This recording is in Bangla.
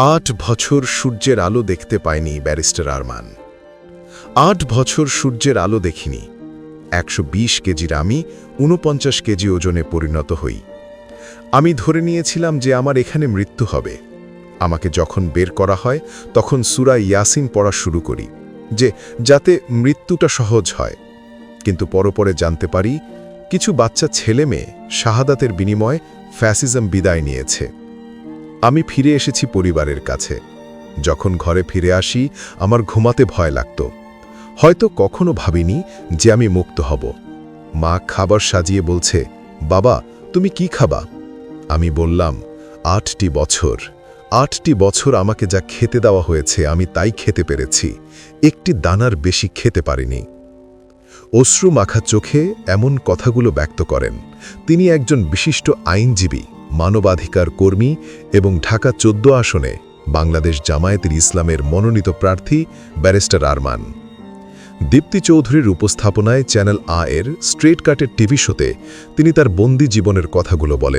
আট বছর সূর্যের আলো দেখতে পায়নি ব্যারিস্টার আরমান। আট বছর সূর্যের আলো দেখিনি। একশো বিশ কেজির আমি ঊনপঞ্চাশ কেজি ওজনে পরিণত হই। আমি ধরে নিয়েছিলাম যে আমার এখানে মৃত্যু হবে। আমাকে যখন বের করা হয়, তখন সুরা ইয়াসিন পড়া শুরু করি, যে যাতে মৃত্যুটা সহজ হয়। কিন্তু পরপরে জানতে পারি, কিছু বাচ্চা ছেলে মেয়ে শাহাদাতের বিনিময়ে ফ্যাসিজম বিদায় নিয়েছে। আমি ফিরে এসেছি পরিবারের কাছে। যখন ঘরে ফিরে আসি, আমার ঘুমাতে ভয় লাগত। হয়তো কখনো ভাবিনি যে আমি মুক্ত হব। মা খাবার সাজিয়ে বলছে, বাবা, তুমি কি খাবা? আমি বললাম, আটটি বছর। আটটি বছর আমাকে যা খেতে দেওয়া হয়েছে, আমি তাই খেতে পেরেছি। একটি দানার বেশি খেতে পারিনি। অশ্রু মাখা চোখে এমন কথাগুলো ব্যক্ত করেন। তিনি একজন বিশিষ্ট আইনজীবী। মানবাধিকার কর্মী এবং ঢাকা চোদ্দ আসনে বাংলাদেশ জামায়াতের ইসলামের মনোনীত প্রার্থী ব্যারিস্টার আরমান। দীপ্তি চৌধুরীর উপস্থাপনায় চ্যানেল আ এর স্ট্রেট কাটের টিভি শোতে তিনি তার বন্দি জীবনের কথাগুলো বলেন।